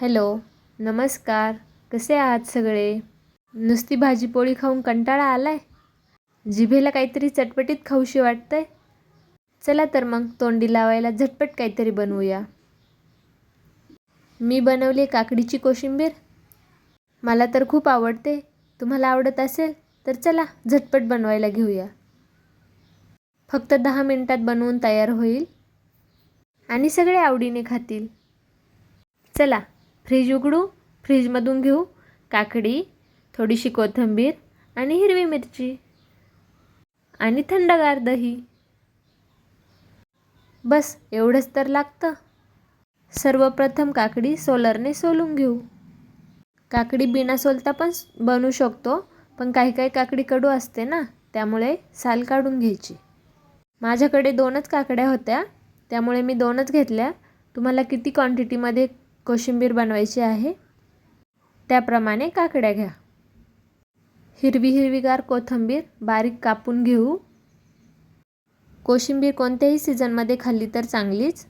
Hello नमस्कार. कसे आहात सगळे? नुसती भाजीपोळी खाऊन कंटाळा आला आहे जिभेला काहीतरी चटपटीत खाऊशी वाटतं आहे चला तर मग तोंडी लावायला झटपट काहीतरी बनवूया. मी बनवली काकडीची कोशिंबीर. मला तर खूप आवडते. तुम्हाला आवडत असेल तर चला झटपट बनवायला घेऊया. फक्त दहा मिनटात बनवून तयार होईल. आणि सगळे आवडीने खातील. चला फ्रीज उघडू फ्रीजमधून घेऊ काकडी थोडीशी कोथिंबीर आणि हिरवी मिरची आणि थंडगार दही. बस एवढंच तर लागतं. सर्वप्रथम काकडी सोलरने सोलून घेऊ. काकडी बिना सोलता पण बनवू शकतो पण काही काही काकडी कडू असते ना त्यामुळे साल काढून घ्यायची. माझ्याकडे दोनच काकड्या होत्या त्यामुळे मी दोनच घेतल्या. तुम्हाला किती क्वांटिटीमध्ये कोशिंबीर बनवायची आहे. त्याप्रमाणे काकड्या घ्या. हिरवी हिरवीगार कोथिंबीर बारीक कापून घेऊ. कोशिंबीर कोणत्याही सीझनमध्ये खाल्ली तर चांगलीच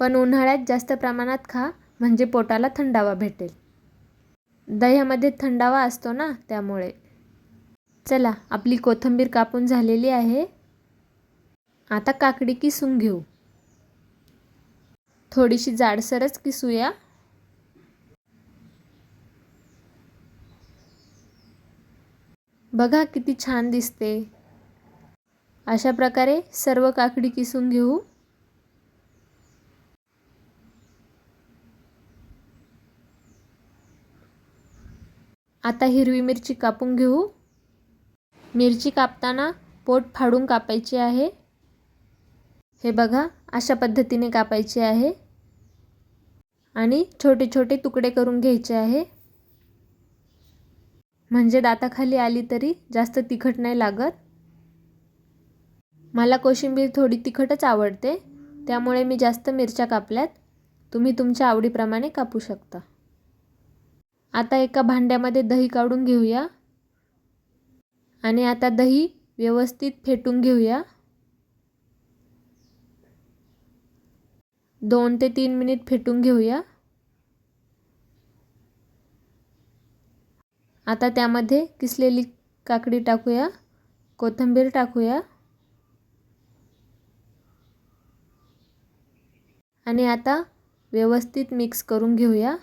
पण उन्हाळ्यात जास्त प्रमाणात खा म्हणजे पोटाला थंडावा भेटेल. दह्यामध्ये थंडावा असतो ना त्यामुळे. चला आपली कोथिंबीर कापून झालेली आहे. आता काकडी किसून घेऊ. थोडीशी जाडसरच किसूया. बघा किती छान दिसते. अशा प्रकारे सर्व काकडी किसून घेऊ. आता हिरवी मिरची कापून घेऊ. मिरची कापताना पोट फाडून कापायची आहे. हे बघा अशा पद्धतीने कापायचे आहे. आणि छोटे छोटे तुकडे करून घ्यायचे आहे. म्हणजे दाताखाली आली तरी जास्त तिखट नाही लागत? मला कोशिंबीर थोडी तिखटच आवडते त्यामुळे मी जास्त मिरच्या कापल्यात. तुम्ही तुमच्या आवडीप्रमाणे कापू शकता. आता एका भांड्यामध्ये दही काढून घेऊया. आणि आता दही व्यवस्थित फेटून घेऊया. दोन ते तीन मिनिट फेटून घेऊया. आता त्यामध्ये किसलेली काकडी टाकूया. कोथिंबीर टाकूया. आणि आता व्यवस्थित मिक्स करून घेऊया.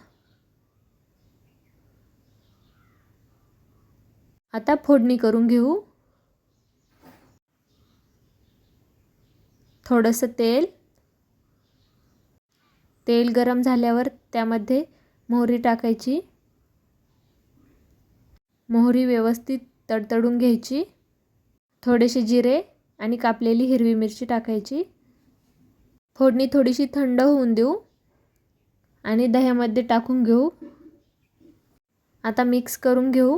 आता फोडणी करून घेऊ. थोडंसं तेल. तेल गरम झाल्यावर त्यामध्ये मोहरी टाकायची. मोहरी व्यवस्थित तडतडून घ्यायची. थोडेसे जिरे आणि कापलेली हिरवी मिरची टाकायची. फोडणी थोडीशी थंड होऊन देऊ आणि दह्यामध्ये टाकून घेऊ. आता मिक्स करून घेऊ.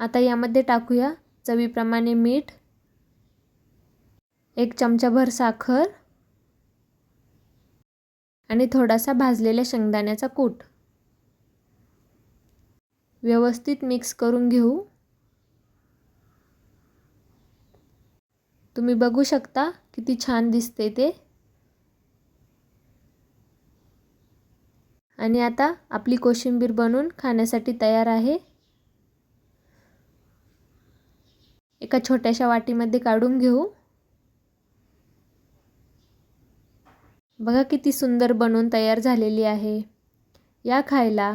आता यामध्ये टाकूया चवीप्रमाणे मीठ एक चमचाभर साखर आणि थोडासा भाजलेल्या शेंगदाण्याचा कूट. व्यवस्थित मिक्स करून घेऊ. तुम्ही बघू शकता किती छान दिसते ते. आणि आता आपली कोशिंबीर बनवून खाण्यासाठी तयार आहे. एका छोट्याशा वाटीमध्ये काढून घेऊ. बघा किती सुंदर बनवून तयार झालेली आहे. या खायला